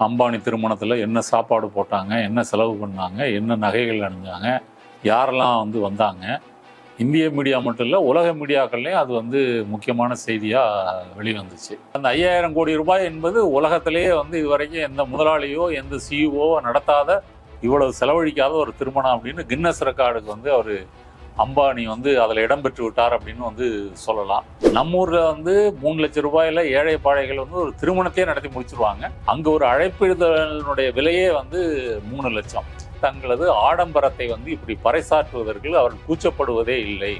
அம்பானி திருமணத்தில் என்ன சாப்பாடு போட்டாங்க என்ன செலவு பண்ணாங்க என்ன நகைகள் அணிஞ்சாங்க யாரெல்லாம் வந்து வந்தாங்க. இந்திய மீடியா மட்டும் இல்லை உலக மீடியாக்கள்லேயும் அது வந்து முக்கியமான செய்தியாக வெளிவந்துச்சு. அந்த ஐயாயிரம் கோடி ரூபாய் என்பது உலகத்திலேயே வந்து இதுவரைக்கும் எந்த முதலாளியோ எந்த சிஇஓ நடத்தாத இவ்வளவு செலவழிக்காத ஒரு திருமணம் அப்படின்னு கின்னஸ் ரெக்கார்டுக்கு வந்து அவர் அம்பானி வந்து அதில் இடம்பெற்று விட்டார் அப்படின்னு வந்து சொல்லலாம். நம்ம ஊரில் வந்து மூணு லட்சம் ரூபாயில் ஏழை பாழைகள் வந்து ஒரு திருமணத்தையே நடத்தி முடிச்சிருவாங்க. அங்கே ஒரு அழைப்பிடுதலினுடைய விலையே வந்து மூணு லட்சம். தங்களது ஆடம்பரத்தை வந்து இப்படி பறைசாற்றுவதற்கு அவர்கள் கூச்சப்படுவதே இல்லை.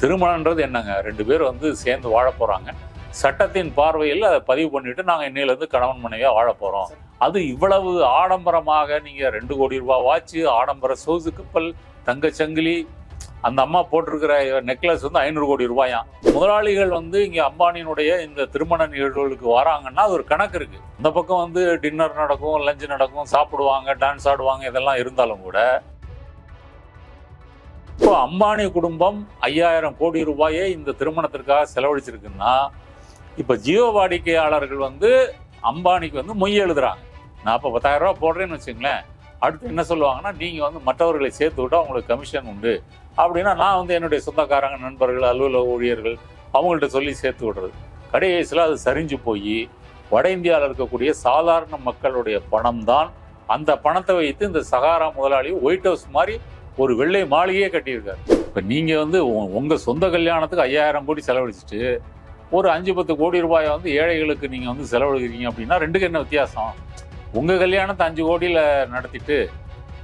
திருமணன்றது என்னங்க? ரெண்டு பேர் வந்து சேர்ந்து வாழ போகிறாங்க சட்டத்தின் பார்வையில் அதை பதிவு பண்ணிட்டு நாங்கள் இன்னையிலேருந்து கணவன் மனைவியாக வாழ போகிறோம் அது இவ்வளவு ஆடம்பரமாக நீங்கள் ரெண்டு கோடி ரூபாய் வாட்சு ஆடம்பர சோசு கப்பல் தங்கச்சங்கிலி அந்த அம்மா போட்டிருக்கிற நெக்லஸ் வந்து ஐநூறு கோடி ரூபாயாம் முதலாளிகள் வந்து இங்கே அம்பானியினுடைய இந்த திருமண நிகழ்வுகளுக்கு வராங்கன்னா அது ஒரு கணக்கு இருக்கு. இந்த பக்கம் வந்து டின்னர் நடக்கும் லஞ்ச் நடக்கும் சாப்பிடுவாங்க டான்ஸ் ஆடுவாங்க இதெல்லாம் இருந்தாலும் கூட இப்போ அம்பானி குடும்பம் ஐயாயிரம் கோடி ரூபாயை இந்த திருமணத்திற்காக செலவழிச்சிருக்குன்னா இப்போ ஜியோ வாடிக்கையாளர்கள் வந்து அம்பானிக்கு வந்து மொய் எழுதுறாங்க. நான் இப்போ பத்தாயிரம் ரூபா போடுறேன்னு வச்சுங்களேன். அடுத்து என்ன சொல்லுவாங்கன்னா நீங்கள் வந்து மற்றவர்களை சேர்த்து விட்டா உங்களுக்கு கமிஷன் உண்டு. அப்படின்னா நான் வந்து என்னுடைய சொந்தக்காரங்க நண்பர்கள் அலுவலக ஊழியர்கள் அவங்கள்ட்ட சொல்லி சேர்த்து விடுறது. கடைசியில் அது சரிஞ்சு போய் வட இந்தியாவில் இருக்கக்கூடிய சாதாரண மக்களுடைய பணம் தான் அந்த பணத்தை வைத்து இந்த சகாரா முதலாளி ஒயிட் ஹவுஸ் மாதிரி ஒரு வெள்ளை மாளிகையே கட்டியிருக்காரு. இப்போ நீங்கள் வந்து உ- சொந்த கல்யாணத்துக்கு ஐயாயிரம் கோடி செலவழிச்சிட்டு ஒரு அஞ்சு பத்து கோடி ரூபாயை வந்து ஏழைகளுக்கு நீங்கள் வந்து செலவழிக்கிறீங்க அப்படின்னா ரெண்டுக்கு என்ன வித்தியாசம்? உங்கள் கல்யாணத்தை அஞ்சு கோடியில் நடத்திட்டு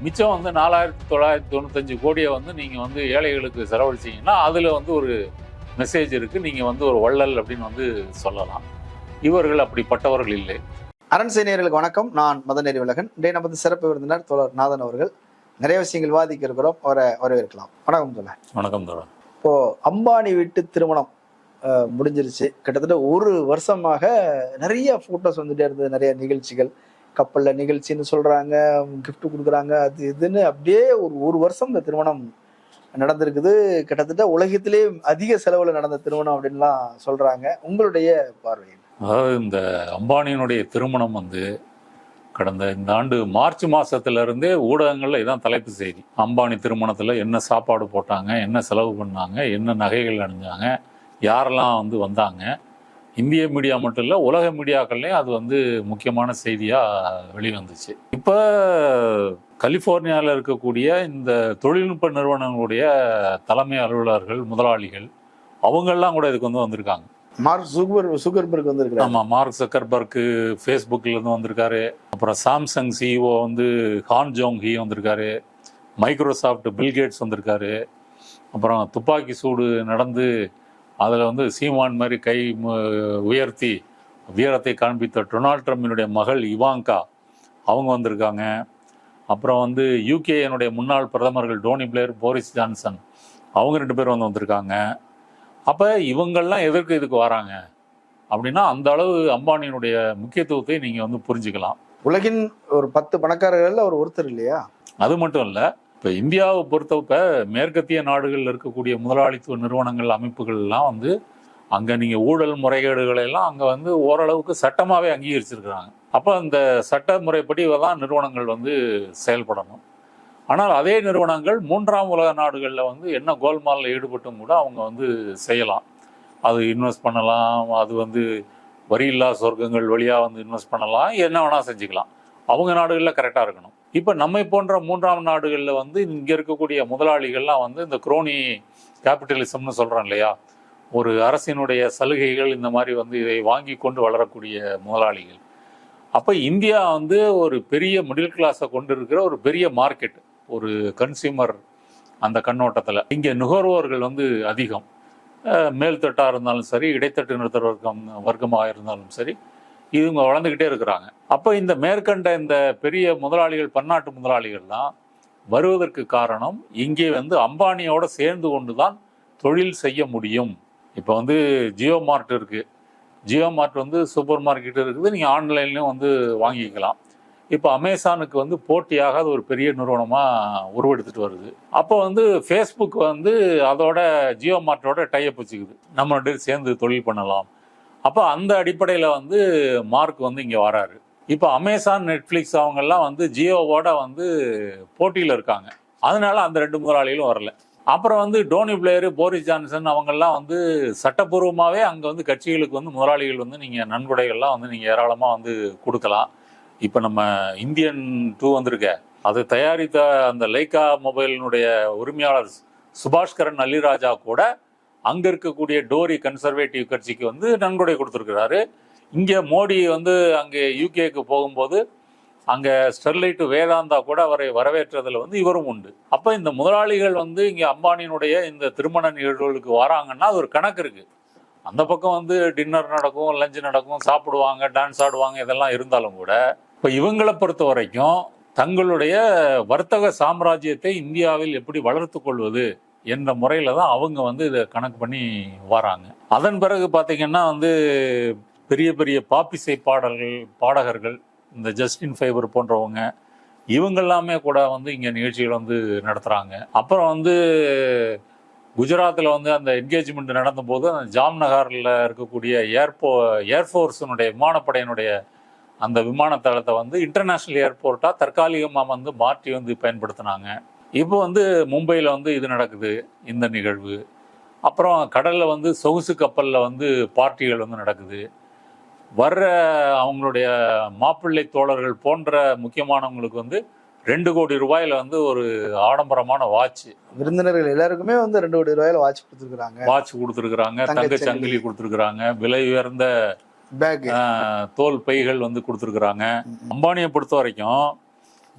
மிச்சம் வந்து நாலாயிரத்தி தொள்ளாயிரத்தி தொண்ணூத்தஞ்சு கோடியை வந்து நீங்கள் வந்து ஏழைகளுக்கு செலவழிச்சீங்கன்னா அதில் வந்து ஒரு மெசேஜ் இருக்குது நீங்கள் வந்து ஒரு வள்ளல் அப்படின்னு வந்து சொல்லலாம். இவர்கள் அப்படிப்பட்டவர்கள் இல்லை. அரண் சேனியர்களுக்கு வணக்கம். நான் மதநெறி உலகன் இன்றைய நமது சிறப்பு விருந்தினர் தோழர் நாதன் அவர்கள். நிறைய விஷயங்கள் விவாதிக்க இருக்கிறோம். அவரை வரவேற்கலாம். வணக்கம் தோழர். வணக்கம் தோழர். இப்போ அம்பானி வீட்டு திருமணம் முடிஞ்சிருச்சு. கிட்டத்தட்ட ஒரு வருஷமாக நிறைய போட்டோஸ் வந்துட்டே இருந்தது. நிறைய நிகழ்ச்சிகள். கப்பலில் நிகழ்ச்சின்னு சொல்கிறாங்க கிஃப்ட் கொடுக்குறாங்க அது இதுன்னு அப்படியே ஒரு ஒரு வருஷம் இந்த திருமணம் நடந்திருக்குது. கிட்டத்தட்ட உலகத்திலே அதிக செலவில் நடந்த திருமணம் அப்படின்லாம் சொல்கிறாங்க உங்களுடைய பார்வை அதாவது இந்த அம்பானியினுடைய திருமணம் வந்து கடந்த இந்த ஆண்டு மார்ச் மாதத்துலேருந்தே இருந்தே இதான் தலைப்பு செய்தி. அம்பானி திருமணத்தில் என்ன சாப்பாடு போட்டாங்க என்ன செலவு பண்ணாங்க என்ன நகைகள் அணிஞ்சாங்க யாரெல்லாம் வந்து வந்தாங்க இந்திய மீடியா மட்டும் இல்லை உலக மீடியாக்கள்லையும் அது வந்து முக்கியமான செய்தியா வெளிவந்துச்சு. இப்போ கலிஃபோர்னியாவில் இருக்கக்கூடிய இந்த தொழில்நுட்ப நிறுவனங்களுடைய தலைமை அலுவலர்கள் முதலாளிகள் அவங்கெல்லாம் கூட இதுக்கு வந்து வந்திருக்காங்க. மார்க் சுகர் சுகர்பர்க் வந்திருக்கிறார். ஆமா மார்க் சக்கர்பர்க்கு ஃபேஸ்புக்ல இருந்து வந்திருக்காரு. அப்புறம் சாம்சங் சிஇஓ வந்து ஹான் ஜோங் ஹி வந்திருக்காரு. மைக்ரோசாஃப்ட் பில்கேட்ஸ் வந்திருக்காரு. அப்புறம் துப்பாக்கி சூடு நடந்து அதில் வந்து சீமான் மாதிரி கை உயர்த்தி வீரத்தை காண்பித்த டொனால்ட் ட்ரம்பினுடைய மகள் இவாங்கா அவங்க வந்திருக்காங்க. அப்புறம் வந்து யூகேனுடைய முன்னாள் பிரதமர்கள் டோனி பிளேயர் போரிஸ் ஜான்சன் அவங்க ரெண்டு பேரும் வந்து வந்திருக்காங்க. அப்போ இவங்கெல்லாம் எதற்கு இதுக்கு வராங்க? அப்படின்னா அந்த அளவு அம்பானியினுடைய முக்கியத்துவத்தை நீங்கள் வந்து புரிஞ்சுக்கலாம். உலகின் ஒரு பத்து பணக்காரர்கள்ல அவர் ஒருத்தர் இல்லையா? அது மட்டும் இல்லை இப்போ இந்தியாவை பொறுத்தவரை மேற்கத்திய நாடுகளில் இருக்கக்கூடிய முதலாளித்துவ நிறுவனங்கள் அமைப்புகள்லாம் வந்து அங்கே நீங்கள் ஊழல் முறைகேடுகளை எல்லாம் அங்கே வந்து ஓரளவுக்கு சட்டமாகவே அங்கீகரிச்சிருக்கிறாங்க. அப்போ அந்த சட்ட முறைப்படி தான் நிறுவனங்கள் வந்து செயல்படணும். ஆனால் அதே நிறுவனங்கள் மூன்றாம் உலக நாடுகளில் வந்து என்ன கோல்மாலில் ஈடுபட்டும் கூட அவங்க வந்து செய்யலாம். அது இன்வெஸ்ட் பண்ணலாம் அது வந்து வரி இல்லாத சொர்க்கங்கள் வழியாக வந்து இன்வெஸ்ட் பண்ணலாம் என்ன வேணால் செஞ்சுக்கலாம். அவங்க நாடுகளில் கரெக்டாக இருக்கணும். இப்போ நம்மை போன்ற மூன்றாம் நாடுகளில் வந்து இங்கே இருக்கக்கூடிய முதலாளிகள்லாம் வந்து இந்த குரோனி கேபிட்டலிசம்னு சொல்கிறோம் இல்லையா? ஒரு அரசினுடைய சலுகைகள் இந்த மாதிரி வந்து இதை வாங்கி கொண்டு வளரக்கூடிய முதலாளிகள். அப்போ இந்தியா வந்து ஒரு பெரிய மிடில் கிளாஸை கொண்டு இருக்கிற ஒரு பெரிய மார்க்கெட் ஒரு கன்சியூமர் அந்த கண்ணோட்டத்தில். இங்கே நுகர்வோர்கள் வந்து அதிகம். மேல்தட்டாக இருந்தாலும் சரி இடைத்தட்டு நிறுத்தர் வர்க்கம் வர்க்கமாக இருந்தாலும் சரி இவங்க வளர்ந்துக்கிட்டே இருக்கிறாங்க. அப்போ இந்த மேற்கண்ட இந்த பெரிய முதலாளிகள் பன்னாட்டு முதலாளிகள்லாம் வருவதற்கு காரணம் இங்கே வந்து அம்பானியோட சேர்ந்து கொண்டு தான் தொழில் செய்ய முடியும். இப்போ வந்து ஜியோ மார்ட் இருக்குது ஜியோ மார்ட் வந்து சூப்பர் மார்க்கெட் இருக்குது. நீங்கள் ஆன்லைன்லேயும் வந்து வாங்கிக்கலாம். இப்போ அமேசானுக்கு வந்து போட்டியாக அது ஒரு பெரிய நிறுவனமாக உருவெடுத்துட்டு வருது. அப்போ வந்து ஃபேஸ்புக் வந்து அதோட ஜியோ மார்ட்டோட டைப் வச்சுக்குது. நம்மளோட சேர்ந்து தொழில் பண்ணலாம். அப்போ அந்த அடிப்படையில் வந்து மார்க் வந்து இங்கே வராரு. இப்போ அமேசான் நெட்ஃப்ளிக்ஸ் அவங்கெல்லாம் வந்து ஜியோவோட வந்து போட்டியில் இருக்காங்க. அதனால அந்த ரெண்டு முதலாளிகளும் வரல. அப்புறம் வந்து டோனி பிளேயர் போரிஸ் ஜான்சன் அவங்கெல்லாம் வந்து சட்டப்பூர்வமாகவே அங்கே வந்து கட்சிகளுக்கு வந்து முதலாளிகள் வந்து நீங்கள் நன்கொடைகள்லாம் வந்து நீங்கள் ஏராளமாக வந்து கொடுக்கலாம். இப்போ நம்ம இந்தியன் டூ வந்திருக்க. அதை தயாரித்த அந்த லைக்கா மொபைலினுடைய உரிமையாளர் சுபாஷ்கரன் அல்லிராஜா கூட அங்கே இருக்கக்கூடிய டோரி கன்சர்வேட்டிவ் கட்சிக்கு வந்து நன்கொடை கொடுத்துருக்கிறாரு. இங்கே மோடி வந்து அங்கே யூகேக்கு போகும்போது அங்கே ஸ்டெர்லைட் வேதாந்தா கூட அவரை வரவேற்றதில் வந்து இவரும் உண்டு. அப்போ இந்த முதலாளிகள் வந்து இங்கே அம்பானியினுடைய இந்த திருமண நிகழ்வுகளுக்கு வராங்கன்னா அது ஒரு கணக்கு இருக்குது அந்த பக்கம் வந்து டின்னர் நடக்கும் லஞ்ச் நடக்கும் சாப்பிடுவாங்க டான்ஸ் ஆடுவாங்க இதெல்லாம் இருந்தாலும் கூட இப்போ இவங்களை பொறுத்த வரைக்கும் தங்களுடைய வர்த்தக சாம்ராஜ்யத்தை இந்தியாவில் எப்படி வளர்த்து கொள்வது என்ற முறையில் தான் அவங்க வந்து இதை கணக்கு பண்ணி வராங்க. அதன் பிறகு பார்த்தீங்கன்னா வந்து பெரிய பெரிய பாப்பிசை பாடல்கள் பாடகர்கள் இந்த ஜஸ்டின் ஃபைபர் போன்றவங்க இவங்கெல்லாமே கூட வந்து இங்கே நிகழ்ச்சிகள் வந்து நடத்துகிறாங்க அப்புறம் வந்து குஜராத்தில் வந்து அந்த என்கேஜ்மெண்ட் நடந்தபோது அந்த ஜாம்நகரில் இருக்கக்கூடிய ஏர்போ ஏர்ஃபோர்ஸினுடைய விமானப்படையினுடைய அந்த விமான தளத்தை வந்து இன்டர்நேஷ்னல் ஏர்போர்ட்டாக தற்காலிகமாக வந்து மாற்றி வந்து பயன்படுத்தினாங்க. இப்போ வந்து மும்பையில் வந்து இது நடக்குது இந்த நிகழ்வு. அப்புறம் கடலில் வந்து சொகுசு கப்பலில் வந்து பார்ட்டிகள் வந்து நடக்குது. வர்ற அவங்களுடைய மாப்பிள்ளை தோழர்கள் போன்ற முக்கியமானவங்களுக்கு வந்து ரெண்டு கோடி ரூபாயில வந்து ஒரு ஆடம்பரமான வாட்ச். விருந்தினர்கள் எல்லாருக்குமே வந்து ரெண்டு கோடி ரூபாயில வாட்ச் கொடுத்துருக்காங்க வாட்ச் கொடுத்துருக்குறாங்க தங்க சங்கிலி. கொடுத்துருக்குறாங்க விலை உயர்ந்த பேக். தோல் பைகள் வந்து கொடுத்துருக்குறாங்க. அம்பானியை பொறுத்த வரைக்கும்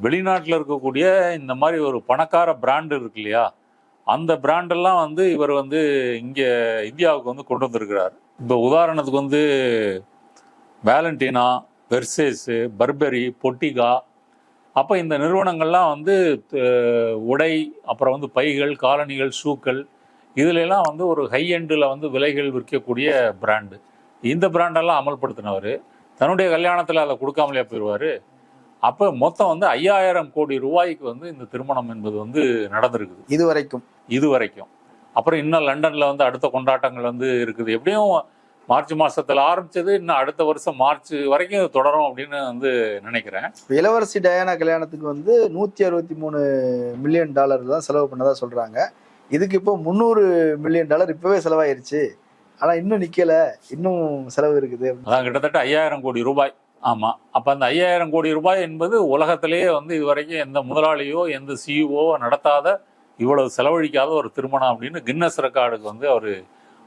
வெளிநாட்டில் இருக்கக்கூடிய இந்த மாதிரி ஒரு பணக்கார பிராண்டு இருக்கு இல்லையா? அந்த பிராண்டெல்லாம் வந்து இவர் வந்து இங்கே இந்தியாவுக்கு வந்து கொண்டு வந்திருக்கிறார். இப்போ உதாரணத்துக்கு வந்து வேலண்டினா வெர்சேஸு பர்பரி பொட்டிகா அப்போ இந்த நிறுவனங்கள்லாம் வந்து உடை அப்புறம் வந்து பைகள் காலணிகள் ஷூக்கள் இதுலெல்லாம் வந்து ஒரு ஹை எண்டில் வந்து விலைகள் விற்கக்கூடிய பிராண்டு இந்த பிராண்டெல்லாம் அமல்படுத்தினவர். தன்னுடைய கல்யாணத்தில் அதை கொடுக்காமலே போயிடுவார் அப்போ மொத்தம் வந்து ஐயாயிரம் கோடி ரூபாய்க்கு வந்து இந்த திருமணம் என்பது வந்து நடந்திருக்குது. இது வரைக்கும் இது வரைக்கும் அப்புறம் இன்னும் லண்டன்ல வந்து அடுத்த கொண்டாட்டங்கள் வந்து இருக்குது. எப்படியும் மார்ச் மாசத்துல ஆரம்பிச்சது இன்னும் அடுத்த வருஷம் மார்ச் வரைக்கும் தொடரும் அப்படின்னு வந்து நினைக்கிறேன். இளவரசி டயானா கல்யாணத்துக்கு வந்து நூத்தி அறுபத்தி மூணு மில்லியன் டாலர் தான் செலவு பண்ணதா சொல்றாங்க. இதுக்கு இப்போ முந்நூறு மில்லியன் டாலர் இப்பவே செலவாயிருச்சு. ஆனா இன்னும் நிக்கல. இன்னும் செலவு இருக்குது. அதான் கிட்டத்தட்ட ஐயாயிரம் கோடி ரூபாய். ஆமாம் அப்போ அந்த ஐயாயிரம் கோடி ரூபாய் என்பது உலகத்திலேயே வந்து இதுவரைக்கும் எந்த முதலாளியோ எந்த சிஇஓ நடத்தாத இவ்வளவு செலவழிக்காத ஒரு திருமணம் அப்படின்னு கின்னஸ் ரெக்கார்டுக்கு வந்து அவர்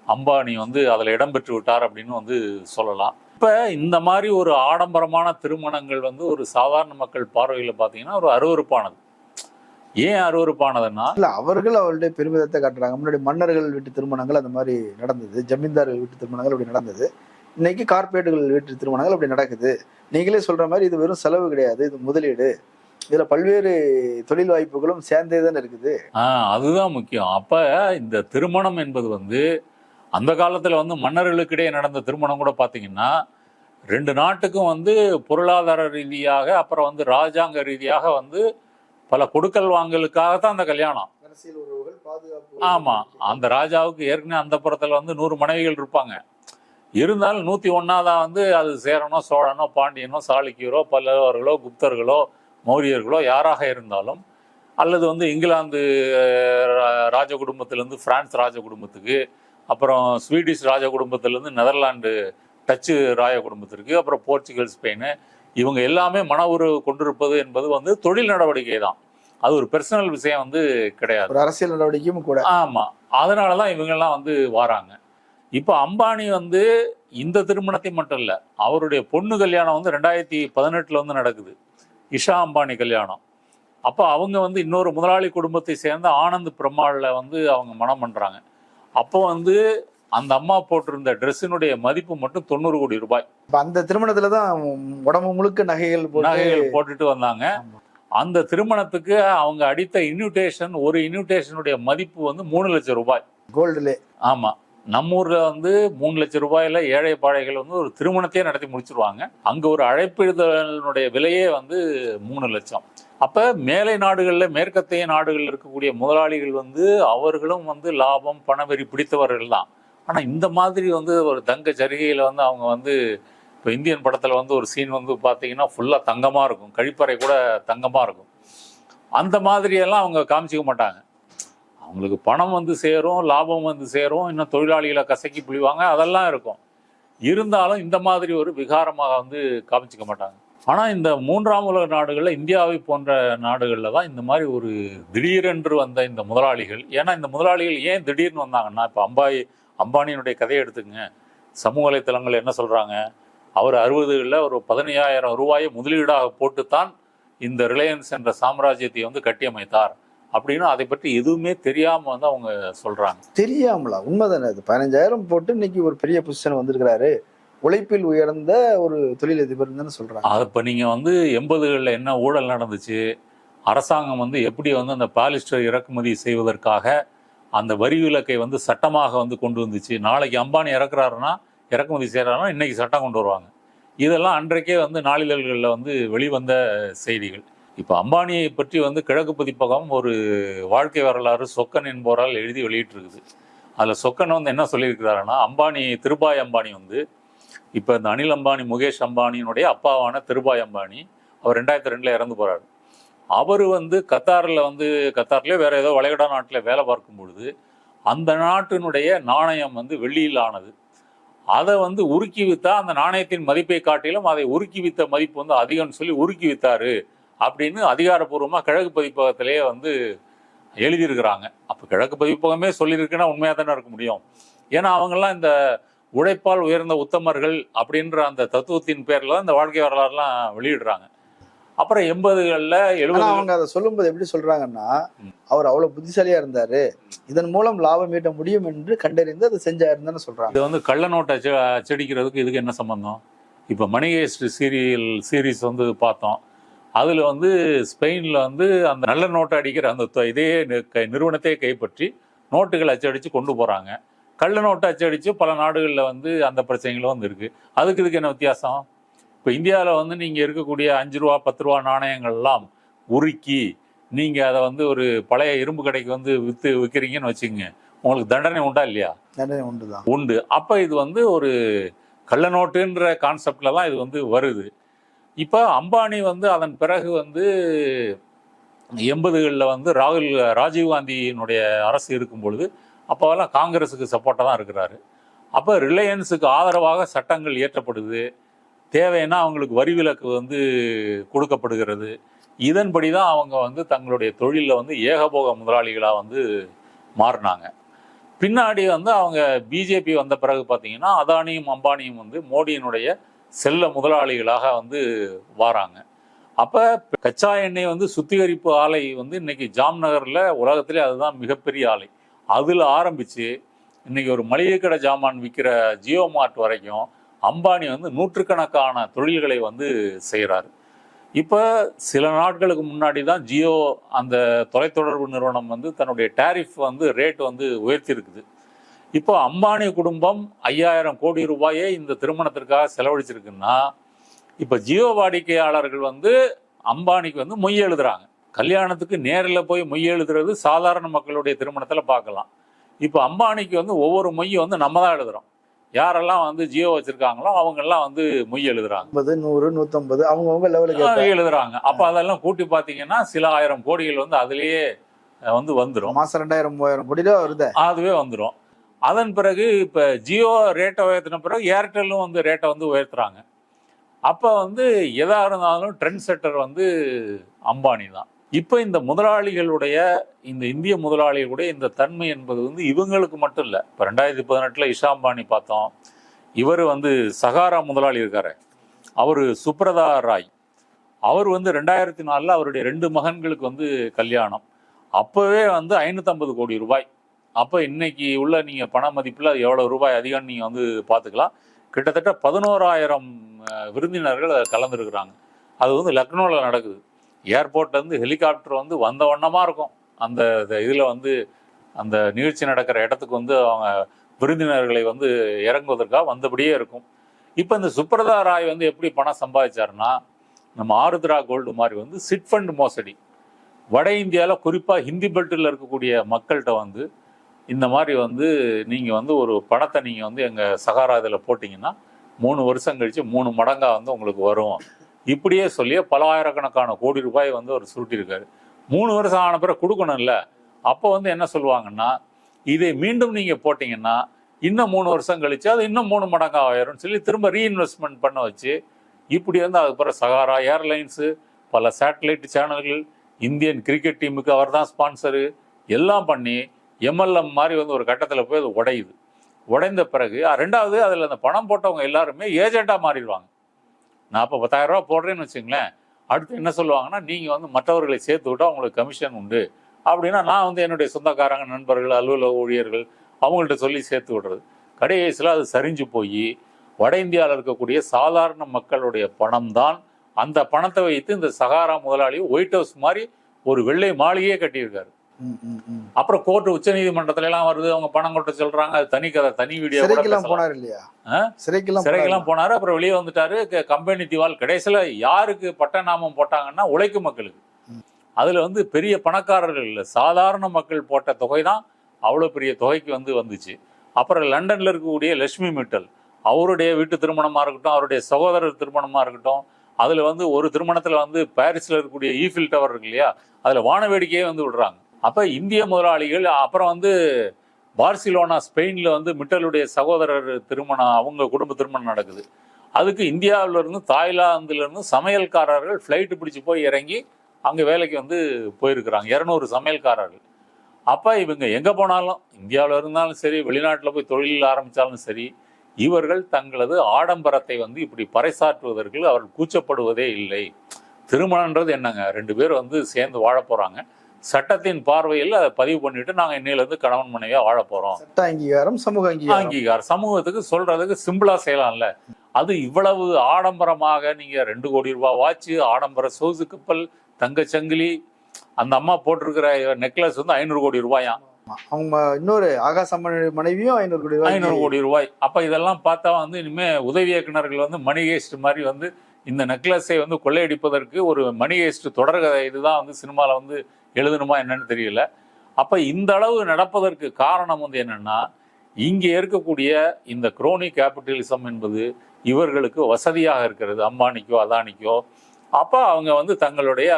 அம்பானி வந்து அதில் இடம்பெற்று விட்டார் அப்படின்னு வந்து சொல்லலாம். இப்போ இந்த மாதிரி ஒரு ஆடம்பரமான திருமணங்கள் வந்து ஒரு சாதாரண மக்கள் பார்வையில் பார்த்தீங்கன்னா ஒரு அருவருப்பானது. ஏன் அருவறுப்பானதுன்னா இல்லை அவர்கள் அவருடைய பெருமிதத்தை காட்டுறாங்க. முன்னாடி மன்னர்கள் வீட்டு திருமணங்கள் அந்த மாதிரி நடந்தது ஜமீன்தார்கள் வீட்டு திருமணங்கள் அப்படி நடந்தது. இன்னைக்கு கார்ப்பரேட்டுகள் வீட்டு திருமணங்கள் அப்படி நடக்குது. நீங்களே சொல்ற மாதிரி இது வெறும் செலவு கிடையாது இது முதலீடு. இதுல பல்வேறு தொழில் வாய்ப்புகளும் சேர்ந்தே தானே இருக்குது. ஆ அதுதான் முக்கியம். அப்ப இந்த திருமணம் என்பது வந்து அந்த காலத்துல வந்து மன்னர்களுக்கிடையே நடந்த திருமணம் கூட பாத்தீங்கன்னா ரெண்டு நாட்டுக்கும் வந்து பொருளாதார ரீதியாக அப்புறம் வந்து ராஜாங்க ரீதியாக வந்து பல கொடுக்கல் வாங்கலுக்காக தான் அந்த கல்யாணம். அரசியல் உறவுகள் பாதுகாப்பு ஆமா. அந்த ராஜாவுக்கு ஏற்கனவே அந்த புறத்துல வந்து நூறு மனைவிகள் இருப்பாங்க. இருந்தாலும் நூத்தி ஒன்னாதான் வந்து அது சேரனோ சோழனோ பாண்டியனோ சாளுக்கியரோ பல்லவர்களோ குப்தர்களோ மௌரியர்களோ யாராக இருந்தாலும் அல்லது வந்து இங்கிலாந்து ராஜ குடும்பத்திலேருந்து பிரான்ஸ் ராஜ குடும்பத்துக்கு அப்புறம் ஸ்வீடிஷ் ராஜ குடும்பத்திலேருந்து நெதர்லாந்து டச்சு ராஜ குடும்பத்திற்கு அப்புறம் போர்ச்சுகல் ஸ்பெயின் இவங்க எல்லாமே மன உறவு கொண்டிருப்பது என்பது வந்து தொழில் நடவடிக்கை தான். அது ஒரு பர்சனல் விஷயம் வந்து கிடையாது. அரசியல் நடவடிக்கையும் கூட. ஆமா. அதனால தான் இவங்கெல்லாம் வந்து வாராங்க. இப்போ அம்பானி வந்து இந்த திருமணத்தை மட்டும் இல்ல அவருடைய பொண்ணு கல்யாணம் வந்து ரெண்டாயிரத்தி பதினெட்டுல வந்து நடக்குது. இஷா அம்பானி கல்யாணம். அப்போ அவங்க வந்து இன்னொரு முதலாளி குடும்பத்தை சேர்ந்த ஆனந்த் பிரம்மாள்ல வந்து அவங்க மனம் பண்றாங்க. அப்போ வந்து அந்த அம்மா போட்டிருந்த ட்ரெஸ்ஸினுடைய மதிப்பு மட்டும் தொண்ணூறு கோடி ரூபாய். அந்த திருமணத்துல தான் உடம்பு முழுக்க நகைகள் நகைகள் போட்டுட்டு வந்தாங்க. அந்த திருமணத்துக்கு அவங்க அடித்த இன்விடேஷன் ஒரு இன்விடேஷனுடைய மதிப்பு வந்து மூணு லட்சம் ரூபாய். கோல்டுல ஆமா. நம்ம ஊரில் வந்து மூணு லட்சம் ரூபாயில் ஏழை பாழைகள் வந்து ஒரு திருமணத்தையே நடத்தி முடிச்சிருவாங்க. அங்கே ஒரு அழைப்பிடுதலினுடைய விலையே வந்து மூணு லட்சம். அப்போ மேலை நாடுகளில் மேற்கத்தைய நாடுகளில் இருக்கக்கூடிய முதலாளிகள் வந்து அவர்களும் வந்து லாபம் பணவெறி பிடித்தவர்கள் தான். ஆனால் இந்த மாதிரி வந்து ஒரு தங்க சரிகையில் வந்து அவங்க வந்து இப்போ இந்தியன் படத்தில் வந்து ஒரு சீன் வந்து பார்த்தீங்கன்னா ஃபுல்லாக தங்கமாக இருக்கும். கழிப்பறை கூட தங்கமாக இருக்கும். அந்த மாதிரியெல்லாம் அவங்க காமிச்சிக்க மாட்டாங்க. அவங்களுக்கு பணம் வந்து சேரும் லாபம் வந்து சேரும் இன்னும் தொழிலாளிகளை கசக்கி புழிவாங்க அதெல்லாம் இருக்கும். இருந்தாலும் இந்த மாதிரி ஒரு விகாரமாக வந்து காமிச்சிக்க மாட்டாங்க. ஆனால் இந்த மூன்றாம் உலக நாடுகளில் இந்தியாவை போன்ற நாடுகளில் தான் இந்த மாதிரி ஒரு திடீரென்று வந்த இந்த முதலாளிகள். ஏன்னா இந்த முதலாளிகள் ஏன் திடீர்னு வந்தாங்கன்னா இப்போ அம்பாய் அம்பானியினுடைய கதையை எடுத்துக்கங்க. சமூக வலைத்தளங்கள் என்ன சொல்கிறாங்க அவர் அறுபதுகளில் ஒரு பதினையாயிரம் ரூபாயை முதலீடாக போட்டுத்தான் இந்த ரிலையன்ஸ் என்ற சாம்ராஜ்யத்தை வந்து கட்டியமைத்தார். அப்படின்னு அதை பற்றி எதுவுமே தெரியாம வந்து அவங்க சொல்றாங்க. தெரியாமலா? உண்மைதானே அது. பதினஞ்சாயிரம் போட்டு இன்னைக்கு ஒரு பெரிய பொசிஷன் வந்திருக்கிறாரு. உழைப்பில் உயர்ந்த ஒரு தொழிலதிபர் தானே சொல்றாங்க. அது இப்போ நீங்க வந்து எண்பதுகளில் என்ன ஊழல் நடந்துச்சு அரசாங்கம் வந்து எப்படி வந்து அந்த பாலிஸ்டர் இறக்குமதி செய்வதற்காக அந்த வரி விலக்கை வந்து சட்டமாக வந்து கொண்டு வந்துச்சு நாளைக்கு அம்பானி இறக்குறாருன்னா இறக்குமதி செய்கிறாருன்னா இன்னைக்கு சட்டம் கொண்டு வருவாங்க. இதெல்லாம் அன்றைக்கே வந்து நாளிதழ்களில் வந்து வெளிவந்த செய்திகள். இப்போ அம்பானியை பற்றி வந்து கிழக்கு பதிப்பகம் ஒரு வாழ்க்கை வரலாறு சொக்கன் என்பவரால் எழுதி வெளியிட்டிருக்குது. அதில் சொக்கன் வந்து என்ன சொல்லியிருக்கிறாருன்னா அம்பானி திருபாய் அம்பானி வந்து இப்போ இந்த அனில் அம்பானி முகேஷ் அம்பானியினுடைய அப்பாவான திருபாய் அம்பானி அவர் ரெண்டாயிரத்தி ரெண்டில் இறந்து போகிறாரு அவர் வந்து கத்தாரில் வந்து கத்தார்லேயே வேறு ஏதோ வளைகுடா நாட்டில் வேலை பார்க்கும் பொழுது அந்த நாட்டினுடைய நாணயம் வந்து வெள்ளியில் ஆனது. அதை வந்து உருக்கி வித்தா அந்த நாணயத்தின் மதிப்பை காட்டிலும் அதை உருக்கி வித்த மதிப்பு வந்து அதிகம்னு சொல்லி உருக்கி வித்தாரு. அப்படின்னு அதிகாரப்பூர்வமாக கிழக்கு பதிப்பகத்திலேயே வந்து எழுதியிருக்கிறாங்க. அப்போ கிழக்கு பதிப்பகமே சொல்லியிருக்குன்னா உண்மையாக தானே இருக்க முடியும். ஏன்னா அவங்கெல்லாம் இந்த உழைப்பால் உயர்ந்த உத்தமர்கள் அப்படின்ற அந்த தத்துவத்தின் பேர்ல தான் இந்த வாழ்க்கை வரலாறுலாம் வெளியிடுறாங்க. அப்புறம் எண்பதுகளில் எழுபது அவங்க அதை சொல்லும்போது எப்படி சொல்றாங்கன்னா. அவர் அவ்வளவு புத்திசாலியா இருந்தாரு. இதன் மூலம் லாபம் ஈட்ட முடியும் என்று கண்டறிந்து அதை செஞ்சாருன்னு தானே சொல்றாங்க. இது வந்து கள்ள நோட்டை அச்ச அச்சடிக்கிறதுக்கு இதுக்கு என்ன சம்பந்தம்? இப்போ மணிகேஸ்ட் சீரியல் சீரீஸ் வந்து பார்த்தோம். அதில் வந்து ஸ்பெயினில் வந்து அந்த நல்ல நோட்டை அடிக்கிற அந்த இதே நிறுவனத்தையே கைப்பற்றி நோட்டுகள் அச்சடித்து கொண்டு போகிறாங்க கள்ள நோட்டை அச்சடித்து பல நாடுகளில் வந்து அந்த பிரச்சனைகளும் வந்து இருக்குது அதுக்கு இதுக்கு என்ன வித்தியாசம்? இப்போ இந்தியாவில் வந்து நீங்கள் இருக்கக்கூடிய அஞ்சு ரூபா பத்து ரூபா நாணயங்கள்லாம் உருக்கி நீங்கள் அதை வந்து ஒரு பழைய இரும்பு கடைக்கு வந்து விற்று விற்கிறீங்கன்னு வச்சுக்கோங்க. உங்களுக்கு தண்டனை உண்டா இல்லையா? தண்டனை உண்டுதான். உண்டு. அப்போ இது வந்து ஒரு கள்ள நோட்டுன்ற கான்செப்டில் தான் இது வந்து வருது. இப்போ அம்பானி வந்து அதன் பிறகு வந்து எண்பதுகளில் வந்து ராகுல் ராஜீவ்காந்தியினுடைய அரசு இருக்கும் பொழுது அப்போவெல்லாம் காங்கிரஸுக்கு சப்போர்ட்டாக தான் இருக்கிறாரு. அப்போ ரிலையன்ஸுக்கு ஆதரவாக சட்டங்கள் இயற்றப்படுது. தேவைன்னா அவங்களுக்கு வரி விலக்கு வந்து கொடுக்கப்படுகிறது. இதன்படி தான் அவங்க வந்து தங்களுடைய தொழிலில் வந்து ஏகபோக முதலாளிகளாக வந்து மாறினாங்க. பின்னாடி வந்து அவங்க பிஜேபி வந்த பிறகு பார்த்தீங்கன்னா அதானியும் அம்பானியும் வந்து மோடியினுடைய செல்ல முதலாளிகளாக வந்து வாராங்க. அப்போ கச்சா எண்ணெய் வந்து சுத்திகரிப்பு ஆலை வந்து இன்னைக்கு ஜாம்நகரில் உலகத்திலே அதுதான் மிகப்பெரிய ஆலை. அதில் ஆரம்பித்து இன்னைக்கு ஒரு மளிகை கடை ஜாமான் விற்கிற ஜியோ மார்ட் வரைக்கும் அம்பானி வந்து நூற்றுக்கணக்கான தொழில்களை வந்து செய்கிறாரு இப்போ சில நாட்களுக்கு முன்னாடி தான் ஜியோ அந்த தொலைத்தொடர்பு நிறுவனம் வந்து தன்னுடைய டேரிஃப் வந்து ரேட் வந்து உயர்த்தியிருக்குது. இப்போ அம்பானி குடும்பம் ஐயாயிரம் கோடி ரூபாயை இந்த திருமணத்திற்காக செலவழிச்சிருக்குன்னா இப்போ ஜியோ வாடிக்கையாளர்கள் வந்து அம்பானிக்கு வந்து மொய் எழுதுறாங்க. கல்யாணத்துக்கு நேரில் போய் மொய் எழுதுறது சாதாரண மக்களுடைய திருமணத்தில் பார்க்கலாம். இப்போ அம்பானிக்கு வந்து ஒவ்வொரு மொய்யும் வந்து நம்ம தான் எழுதுறோம். யாரெல்லாம் வந்து ஜியோ வச்சிருக்காங்களோ அவங்கெல்லாம் வந்து மொய் எழுதுறாங்க. நூறு நூத்தம்பது அவங்கவுங்க லெவலுக்கு எழுதுறாங்க. அப்ப அதெல்லாம் கூட்டி பாத்தீங்கன்னா சில ஆயிரம் கோடிகள் வந்து அதுலயே வந்து வந்துரும். மாசம் ரெண்டாயிரம் மூவாயிரம் கோடி ரூபா வருது. அதுவே வந்துரும். அதன் பிறகு இப்போ ஜியோ ரேட்டை உயர்த்தின பிறகு ஏர்டெல்லும் வந்து ரேட்டை வந்து உயர்த்துறாங்க. அப்போ வந்து எதாக இருந்தாலும் ட்ரெண்ட் செட்டர் வந்து அம்பானி தான். இப்போ இந்த முதலாளிகளுடைய இந்த இந்திய முதலாளிகளுடைய இந்த தன்மை என்பது வந்து இவங்களுக்கு மட்டும் இல்லை. இப்போ ரெண்டாயிரத்தி பதினெட்டில் இஷா அம்பானி பார்த்தோம். இவர் வந்து சகாரா முதலாளி இருக்கார். அவர் சுப்ரதா ராய். அவர் வந்து ரெண்டாயிரத்தி நாலில் அவருடைய ரெண்டு மகன்களுக்கு வந்து கல்யாணம். அப்போவே வந்து ஐநூற்றம்பது கோடி ரூபாய். அப்போ இன்னைக்கு உள்ள நீங்கள் பண மதிப்பில் எவ்வளோ ரூபாய் அதிகம்னு நீங்கள் வந்து பார்த்துக்கலாம். கிட்டத்தட்ட பதினோராயிரம் விருந்தினர்கள் அதில் கலந்துருக்குறாங்க. அது வந்து லக்னோவில் நடக்குது. ஏர்போர்ட்லேருந்து ஹெலிகாப்டர் வந்து வந்த வண்ணமாக இருக்கும். அந்த இதில் வந்து அந்த நிகழ்ச்சி நடக்கிற இடத்துக்கு வந்து அவங்க விருந்தினர்களை வந்து இறங்குவதற்காக வந்தபடியே இருக்கும். இப்போ இந்த சுப்ரதா ராய் வந்து எப்படி பணம் சம்பாதிச்சாருன்னா நம்ம ஆருத்ரா கோல்டு மாதிரி வந்து சிட் ஃபண்ட் மோசடி. வட இந்தியாவில் குறிப்பாக ஹிந்தி பெல்ட்டில் இருக்கக்கூடிய மக்கள்கிட்ட வந்து இந்த மாதிரி வந்து நீங்கள் வந்து ஒரு பணத்தை நீங்கள் வந்து எங்கள் சகாரா இதில் போட்டிங்கன்னா மூணு வருஷம் கழித்து மூணு மடங்கா வந்து உங்களுக்கு வரும். இப்படியே சொல்லி பல ஆயிரக்கணக்கான கோடி ரூபாய் வந்து அவர் சுருட்டியிருக்காரு. மூணு வருஷம் ஆன பிறகு கொடுக்கணும்ல. அப்போ வந்து என்ன சொல்லுவாங்கன்னா இதை மீண்டும் நீங்கள் போட்டிங்கன்னா இன்னும் மூணு வருஷம் கழிச்சு அது இன்னும் மூணு மடங்காக ஆயிரும்னு சொல்லி திரும்ப ரீஇன்வெஸ்ட்மெண்ட் பண்ண வச்சு இப்படி வந்து அதுக்கப்புறம் சகாரா ஏர்லைன்ஸு பல சேட்டலைட் சேனல்கள் இந்தியன் கிரிக்கெட் டீமுக்கு அவர் தான் ஸ்பான்சரு எல்லாம் பண்ணி எம்எல்எம் மாதிரி வந்து ஒரு கட்டத்தில் போய் அது உடையுது. உடைந்த பிறகு ரெண்டாவது அதில் அந்த பணம் போட்டவங்க எல்லாருமே ஏஜெண்ட்டாக மாறிடுவாங்க. நான் இப்போ பத்தாயிரரூபா போடுறேன்னு வச்சுங்களேன். அடுத்து என்ன சொல்லுவாங்கன்னா நீங்கள் வந்து மற்றவர்களை சேர்த்து விட்டால் உங்களுக்கு கமிஷன் உண்டு. அப்படின்னா நான் வந்து என்னுடைய சொந்தக்காரங்க நண்பர்கள் அலுவலக ஊழியர்கள் அவங்கள்ட்ட சொல்லி சேர்த்து விடுறது. கடைசியில் அது சரிஞ்சு போய் வட இந்தியாவில் இருக்கக்கூடிய சாதாரண மக்களுடைய பணம் தான் அந்த பணத்தை வைத்து இந்த சகாரா முதலாளி ஒயிட் ஹவுஸ் மாதிரி ஒரு வெள்ளை மாளிகையே கட்டியிருக்காரு. ம், ம், ம். அப்புறம் கோர்ட் உச்ச நீதிமன்றத்துல எல்லாம் வருது அவங்க பணம் கொட்ட சொல்றாங்க அது தனி கதை தனி வீடியோ சிறைக்கெல்லாம். போனார் இல்லையா? சிறைக்கெல்லாம் சிறைக்கெல்லாம் போனாரு அப்புறம் வெளியே வந்துட்டாரு கம்பெனி திவால் கடைசியில யாருக்கு பட்ட நாமம் போட்டாங்கன்னா உழைக்கும் மக்களுக்கு. அதுல வந்து பெரிய பணக்காரர்கள் இல்ல சாதாரண மக்கள் போட்ட தொகை தான் அவ்வளவு பெரிய தொகைக்கு வந்து வந்துச்சு அப்புறம் லண்டன்ல இருக்கக்கூடிய லட்சுமி மிட்டல் அவருடைய வீட்டு திருமணமா இருக்கட்டும் அவருடைய சகோதரர் திருமணமா இருக்கட்டும் அதுல வந்து ஒரு திருமணத்துல வந்து பாரிஸ்ல இருக்கக்கூடிய ஈஃபில் டவர் இருக்கு இல்லையா அதுல வான வேடிக்கையே வந்து விடுறாங்க அப்போ இந்திய முதலாளிகள் அப்புறம் வந்து பார்சிலோனா ஸ்பெயினில் வந்து மிட்டலுடைய சகோதரர் திருமணம் அவங்க குடும்ப திருமணம் நடக்குது. அதுக்கு இந்தியாவிலேருந்து தாய்லாந்துலேருந்து சமையல்காரர்கள் ஃப்ளைட்டு பிடிச்சு போய் இறங்கி அங்கே வேலைக்கு வந்து போயிருக்கிறாங்க. இரநூறு சமையல்காரர்கள். அப்போ இவங்க எங்கே போனாலும் இந்தியாவில் இருந்தாலும் சரி வெளிநாட்டில் போய் தொழில் ஆரம்பித்தாலும் சரி இவர்கள் தங்களது ஆடம்பரத்தை வந்து இப்படி பறைசாற்றுவதற்கு அவர்கள் கூச்சப்படுவதே இல்லை. திருமணன்றது என்னங்க? ரெண்டு பேர் வந்து சேர்ந்து வாழ போகிறாங்க சட்டத்தின் பார்வையில் அதை பதிவு பண்ணிட்டு நாங்க இன்னையில இருந்து கணவன் மனைவியா வாழ போறோம். சட்ட அங்கீகாரம் சமூக அங்கீகாரம். அங்கீகாரம். சமூகத்துக்கு சொல்றதுக்கு சிம்பிளா செய்யலாம்ல. அது இவ்வளவு ஆடம்பரமாக நீங்க ரெண்டு கோடி ரூபாய் வாட்ச் ஆடம்பர சொகுசு கப்பல் தங்கச் சங்கிலி அந்த அம்மா போட்டிருக்கிற நெக்லஸ் வந்து ஐநூறு கோடி ரூபாயா அவங்க இன்னொரு ஆகாச மனை- மனைவியும் ஐநூறு கோடி ரூபாய் ஐநூறு கோடி ரூபாய். அப்ப இதெல்லாம் பார்த்தா வந்து இனிமே உதவி இயக்குனர்கள் வந்து மணி மாதிரி வந்து இந்த நெக்லஸை வந்து கொள்ளையடிப்பதற்கு ஒரு மணி ஹேஸ்ட் தொடர்கதை இதுதான் வந்து சினிமாவில் வந்து எழுதணுமா என்னன்னு தெரியல. அப்போ இந்த அளவு நடப்பதற்கு காரணம் வந்து என்னென்னா இங்கே இருக்கக்கூடிய இந்த குரோனி கேபிட்டலிசம் என்பது இவர்களுக்கு வசதியாக இருக்கிறது. அம்பானிக்கோ அதானிக்கோ. அப்போ அவங்க வந்து தங்களுடைய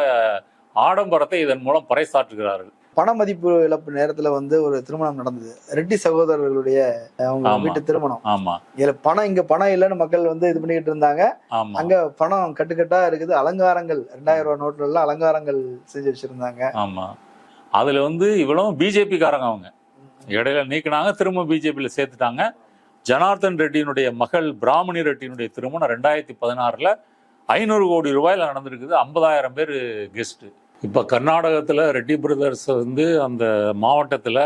ஆடம்பரத்தை இதன் மூலம் பறைசாற்றுகிறார்கள். பண மதிப்பு இழப்பு நேரத்துல வந்து ஒரு திருமணம் நடந்தது. ரெட்டி சகோதரர்களுடைய அவங்க. வீட்டு திருமணம். ஆமா. இதுல பணம் இங்க பணம் இல்லைன்னு மக்கள் வந்து இது பண்ணிட்டு இருந்தாங்க. அங்க பணம் கட்டுக்கட்டா இருக்குது. அலங்காரங்கள் ரெண்டாயிரம் ரூபாய் நோட்டுல எல்லாம் அலங்காரங்கள் செஞ்சு வச்சிருந்தாங்க. ஆமா. அதுல வந்து இவ்வளவு பிஜேபி காரங்க அவங்க. இடையில நீக்கினாங்க திரும்ப பிஜேபியில சேர்த்துட்டாங்க. ஜனார்தன் ரெட்டியினுடைய மகள் பிராமணி ரெட்டியினுடைய திருமணம் ரெண்டாயிரத்தி பதினாறுல ஐநூறு கோடி ரூபாயில நடந்திருக்குது. ஐம்பதாயிரம் பேர் கெஸ்ட் இப்போ கர்நாடகத்தில் ரெட்டி பிரதர்ஸ் வந்து அந்த மாவட்டத்தில்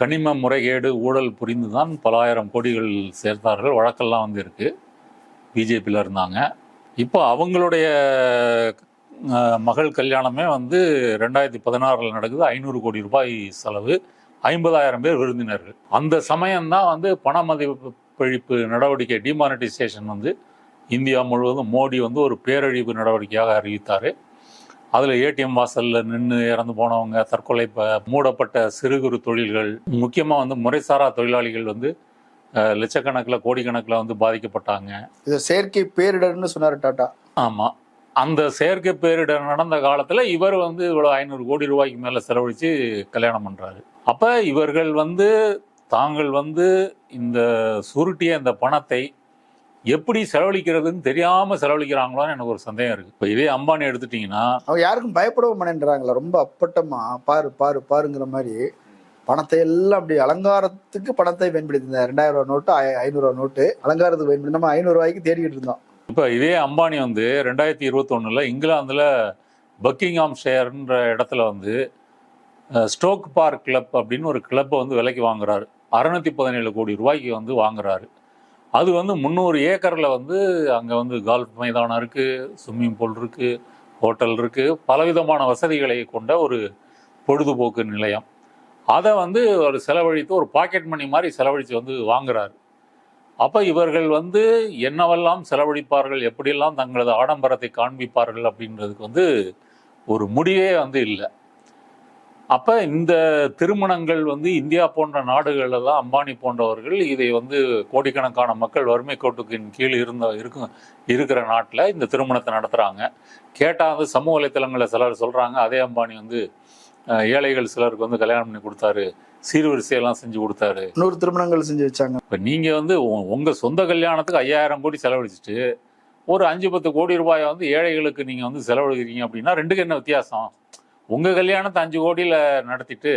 கனிம முறைகேடு ஊழல் புரிந்து தான் பல ஆயிரம் கோடிகள் சேர்த்தார்கள். வழக்கெல்லாம் வந்து இருக்கு. பிஜேபியில் இருந்தாங்க. இப்போ அவங்களுடைய மகள் கல்யாணமே வந்து ரெண்டாயிரத்தி பதினாறில் நடக்குது. ஐநூறு கோடி ரூபாய் செலவு. ஐம்பதாயிரம் பேர் விருந்தினர்கள். அந்த சமயம்தான் வந்து பண மதிப்பிழிப்பு நடவடிக்கை டிமானிட்டைசேஷன் வந்து இந்தியா முழுவதும் மோடி வந்து ஒரு பேரழிவு நடவடிக்கையாக அறிவித்தார். அதில் ஏடிஎம் வாசலில் நின்று இறந்து போனவங்க தற்கொலை மூடப்பட்ட சிறு குறு தொழில்கள் முக்கியமாக வந்து முறைசாரா தொழிலாளிகள் வந்து லட்சக்கணக்கில் கோடிக்கணக்கில் வந்து பாதிக்கப்பட்டாங்க. இது செயற்கை பேரிடர்னு சொன்னாரு டாட்டா. ஆமாம் அந்த செயற்கை பேரிடர் நடந்த காலத்தில் இவர் வந்து இவ்வளோ ஐநூறு கோடி ரூபாய்க்கு மேலே செலவழித்து கல்யாணம் பண்ணுறாரு அப்போ இவர்கள் வந்து தாங்கள் வந்து இந்த சுருட்டிய இந்த பணத்தை எப்படி செலவழிக்கிறதுன்னு தெரியாமல் செலவழிக்கிறாங்களோன்னு எனக்கு ஒரு சந்தேகம் இருக்குது இப்போ இதே அம்பானி எடுத்துட்டிங்கன்னா அவங்க யாருக்கும் பயப்படவும் மாட்டேன்றாங்களா ரொம்ப அப்பட்டமா பாரு பாரு பாருங்கிற மாதிரி பணத்தை எல்லாம் அப்படி அலங்காரத்துக்கு பணத்தை பயன்படுத்தி இந்த ரெண்டாயிரம் ரூபாய் நோட்டு ஐ- ஐநூறு ரூபாய் நோட்டு அலங்காரத்துக்கு பயன்படுத்தி நம்ம ஐநூறு ரூபாய்க்கு தேடிக்கிட்டு இருந்தோம். இப்போ இதே அம்பானி வந்து ரெண்டாயிரத்தி இருபத்தொன்னுல இங்கிலாந்துல பக்கிங்ஹாம் ஷேர்ன்ற இடத்துல வந்து ஸ்டோக் பார்க் கிளப் அப்படின்னு ஒரு கிளப்பை வந்து விலைக்கு வாங்குறாரு. அறுநூத்தி பதினேழு கோடி ரூபாய்க்கு வந்து வாங்குறாரு. அது வந்து முந்நூறு ஏக்கரில் வந்து அங்கே வந்து கால்ஃப் மைதானம் இருக்குது ஸ்விம்மிங் பூல் இருக்குது ஹோட்டல் இருக்குது பலவிதமான வசதிகளை கொண்ட ஒரு பொழுதுபோக்கு நிலையம். அதை வந்து ஒரு செலவழித்து ஒரு பாக்கெட் மணி மாதிரி செலவழித்து வந்து வாங்குறாரு. அப்போ இவர்கள் வந்து என்னவெல்லாம் செலவழிப்பார்கள் எப்படியெல்லாம் தங்களது ஆடம்பரத்தை காண்பிப்பார்கள் அப்படின்றதுக்கு வந்து ஒரு முடிவே வந்து இல்லை. அப்ப இந்த திருமணங்கள் வந்து இந்தியா போன்ற நாடுகள்ல தான் அம்பானி போன்றவர்கள் இதை வந்து கோடிக்கணக்கான மக்கள் வறுமை கோட்டுக்கின் கீழ் இருந்த இருக்கும் இருக்கிற நாட்டில் இந்த திருமணத்தை நடத்துறாங்க. கேட்டால் வந்து சமூக வலைத்தளங்களில் சிலர் சொல்றாங்க அதே அம்பானி வந்து ஏழைகள் சிலருக்கு வந்து கல்யாணம் பண்ணி கொடுத்தாரு சீர்வரிசையெல்லாம் செஞ்சு கொடுத்தாரு. நூறு திருமணங்கள் செஞ்சு வச்சாங்க. இப்போ நீங்கள் வந்து உ- உங்க சொந்த கல்யாணத்துக்கு ஐயாயிரம் கோடி செலவழிச்சிட்டு ஒரு அஞ்சு பத்து கோடி ரூபாயை வந்து ஏழைகளுக்கு நீங்க வந்து செலவழிக்கிறீங்க அப்படின்னா ரெண்டுக்கு என்ன வித்தியாசம்? உங்கள் கல்யாணத்தை அஞ்சு கோடியில் நடத்திட்டு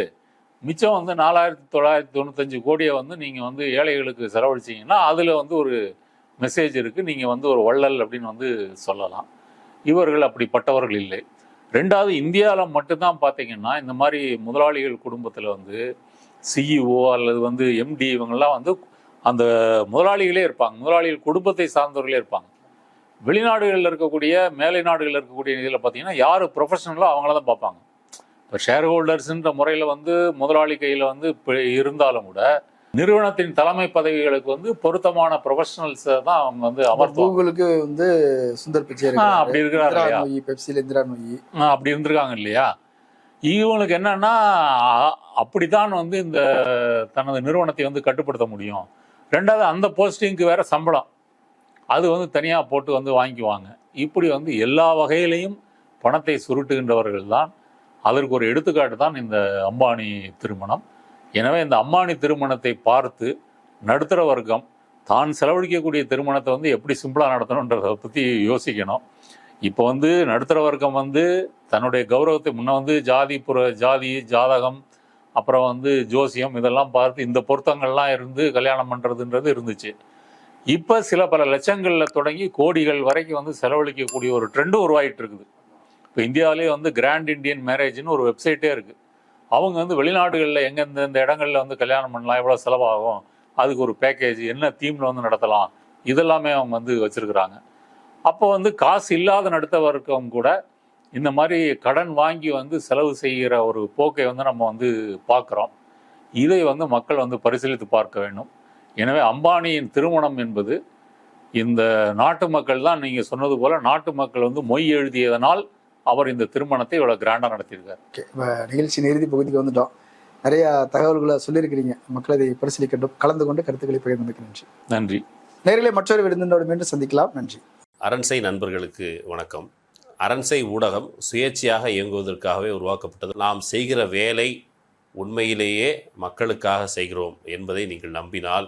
மிச்சம் வந்து நாலாயிரத்தி தொள்ளாயிரத்தி தொண்ணூத்தஞ்சு கோடியை வந்து நீங்கள் வந்து ஏழைகளுக்கு செலவழிச்சீங்கன்னா அதில் வந்து ஒரு மெசேஜ் இருக்குது நீங்கள் வந்து ஒரு வள்ளல் அப்படின்னு வந்து சொல்லலாம். இவர்கள் அப்படிப்பட்டவர்கள் இல்லை. ரெண்டாவது இந்தியாவில் மட்டும்தான் பார்த்தீங்கன்னா இந்த மாதிரி முதலாளிகள் குடும்பத்தில் வந்து சிஇஓ அல்லது வந்து எம்டி இவங்கெல்லாம் வந்து அந்த முதலாளிகளே இருப்பாங்க. முதலாளிகள் குடும்பத்தை சார்ந்தவர்களே இருப்பாங்க. வெளிநாடுகளில் இருக்கக்கூடிய மேலை நாடுகளில் இருக்கக்கூடிய இதில் பார்த்தீங்கன்னா யார் ப்ரொஃபஷனலோ அவங்கள தான் பார்ப்பாங்க. இப்போ ஷேர் ஹோல்டர்ஸ்ன்ற முறையில் வந்து முதலாளி கையில் வந்து இப்ப இருந்தாலும் கூட நிறுவனத்தின் தலைமை பதவிகளுக்கு வந்து பொருத்தமான ப்ரொஃபஷனல்ஸை தான் அவங்க வந்து அமர்த்துவாங்க. கூகுளுக்கு வந்து சுந்தர் பிச்சை. அப்படி இருக்கிறாரு இந்திரா இல்லையா? நோயி பெப்சில இந்திரா நோயி. அப்படி இருந்திருக்காங்க இல்லையா? இவங்களுக்கு என்னன்னா அப்படித்தான் வந்து இந்த தனது நிறுவனத்தை வந்து கட்டுப்படுத்த முடியும். ரெண்டாவது அந்த போஸ்டிங்க்கு வேற சம்பளம். அது வந்து தனியாக போட்டு வந்து வாங்கிக்குவாங்க. இப்படி வந்து எல்லா வகையிலையும் பணத்தை சுருட்டுகின்றவர்கள் தான். அதற்கு ஒரு எடுத்துக்காட்டு தான் இந்த அம்பானி திருமணம். எனவே இந்த அம்பானி திருமணத்தை பார்த்து நடுத்தர வர்க்கம் தான் செலவழிக்கக்கூடிய திருமணத்தை வந்து எப்படி சிம்பிளாக நடத்தணுன்றதை பற்றி யோசிக்கணும். இப்போ வந்து நடுத்தர வர்க்கம் வந்து தன்னுடைய கௌரவத்தை முன்ன வந்து ஜாதி புற ஜாதி ஜாதகம் அப்புறம் வந்து ஜோசியம் இதெல்லாம் பார்த்து இந்த பொருத்தங்கள்லாம் இருந்து கல்யாணம் பண்ணுறதுன்றது இருந்துச்சு. இப்போ சில பல லட்சங்களில் தொடங்கி கோடிகள் வரைக்கும் வந்து செலவழிக்கக்கூடிய ஒரு ட்ரெண்டு உருவாகிட்டு இருக்குது இப்போ இந்தியாவிலே வந்து கிராண்ட் இண்டியன் மேரேஜ்னு ஒரு வெப்சைட்டே இருக்குது அவங்க வந்து வெளிநாடுகளில் எங்கெந்த இந்த இடங்களில் வந்து கல்யாணம் பண்ணலாம் எவ்வளோ செலவாகும் அதுக்கு ஒரு பேக்கேஜ் என்ன தீமில் வந்து நடத்தலாம் இதெல்லாமே அவங்க வந்து வச்சுருக்குறாங்க. அப்போ வந்து காசு இல்லாத நடத்தவருக்கும் கூட இந்த மாதிரி கடன் வாங்கி வந்து செலவு செய்கிற ஒரு போக்கை வந்து நம்ம வந்து பார்க்குறோம். இதை வந்து மக்கள் வந்து பரிசீலித்து பார்க்க வேண்டும். எனவே அம்பானியின் திருமணம் என்பது இந்த நாட்டு மக்கள் தான் நீங்கள் சொன்னது போல நாட்டு மக்கள் வந்து மொய் எழுதியதனால் அவர் இந்த திருமணத்தை இவ்வளோ கிராண்டாக நடத்தியிருக்கார். ஓகே இப்போ நிகழ்ச்சியின் இறுதி பகுதிக்கு வந்துட்டோம். நிறைய தகவல்களை சொல்லியிருக்கிறீங்க. மக்கள் அதை பரிசீலிக்கட்டும். கலந்து கொண்டு கருத்துக்களை பகிர்ந்தமைக்கு நன்றி. நன்றி. நேரிலே மற்றொரு விருந்தினோடு மீண்டும் சந்திக்கலாம். நன்றி. அரண்சை நண்பர்களுக்கு வணக்கம். அரண்சை ஊடகம் சுயேட்சையாக இயங்குவதற்காகவே உருவாக்கப்பட்டது. நாம் செய்கிற வேலை உண்மையிலேயே மக்களுக்காக செய்கிறோம் என்பதை நீங்கள் நம்பினால்